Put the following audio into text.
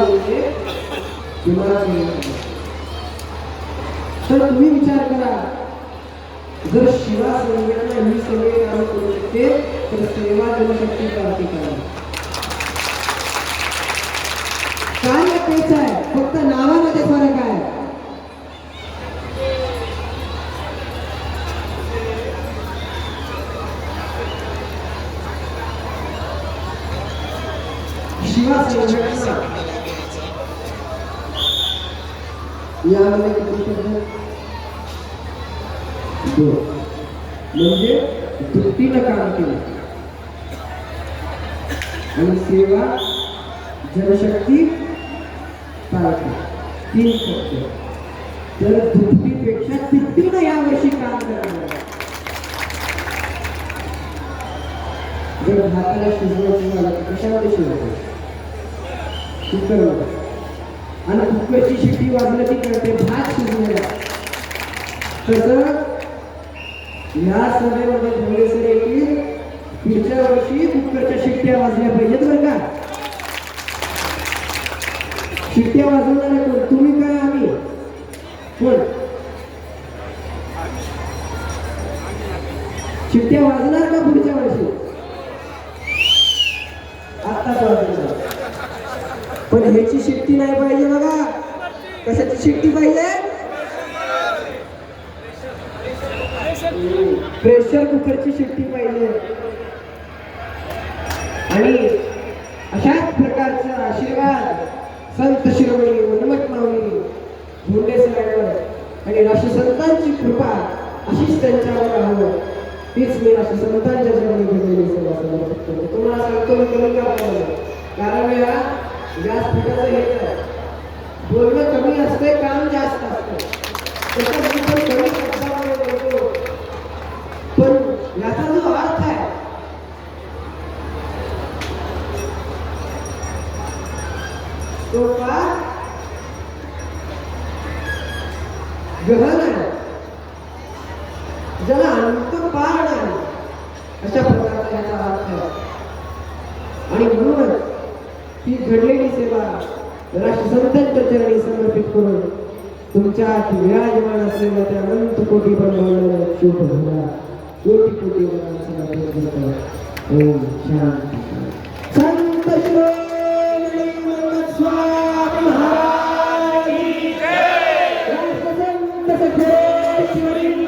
म्हणजे मिळणार. तर तुम्ही विचार करा जर शिवा संघटना ही सगळे काम करू शकते तर सेवा जनशक्ती क्रांती करा कार्य तेच आहे फक्त नावामध्ये फरक आहे शिवा संघटना यामध्ये किती शब्द दोन. म्हणजे दुपटीनं काम केलं. आणि सेवा जनशक्ती पालखी तीन शब्द. तर दुपटीपेक्षा तिप्पटीनं यावर्षी काम करणार जर भाताला शिजवायचं झालं तर कशामध्ये शिजवायचं शिकवलं आणि कुकरची शिट्टी वाजलं की कळते भात शिजलेला तसं या सभेमध्ये ठेवले सगळे की पुढच्या वर्षी कुकरच्या शिट्ट्या वाजल्या पाहिजेत बरं का? शिट्ट्या वाजवणार कोण? तुम्ही काय आम्ही? कोण? शिट्ट्या वाजणार का पुढच्या वर्षी? आत्ताच पण ह्याची शिट्टी नाही पाहिजे बघा. कशाची शिट्टी पाहिजे? प्रेशर कुकरची शिट्टी पाहिजे. आणि अशाच प्रकारचा आशीर्वाद संत शिरोमणी वनमत माऊली धोंडे सरांवर आणि राष्ट्रसंतांची कृपा अशीच त्यांच्यावर राहावं. तीच मी राष्ट्रसंतांच्या चरणी भजलेली सेवा समर्पित करतो तुम्हाला सांगतो मी कमी का बोललो? कारण वेळा वेगळं आहे. बोलणं कमी असते काम जास्त असतं त्याच्यात पण कमी शब्दामध्ये बोलतो. पण याचा जो अर्थ आहे तो फार गहन आहे. ज्याला अंत पार नाही अशा प्रकारचा याचा अर्थ आहे. आणि म्हणूनच ही घडलेली सेवा राष्ट्रसंतांच्या चरणी समर्पित करून तुमच्यात विराजमान असलेल्या त्या अनंत कोटी ब्रह्मांडाला शोभ भरा कोटी कोटी माणसाला ओम शांती. संत श्रोमणी राष्ट्रसंत सखे शिवलिंग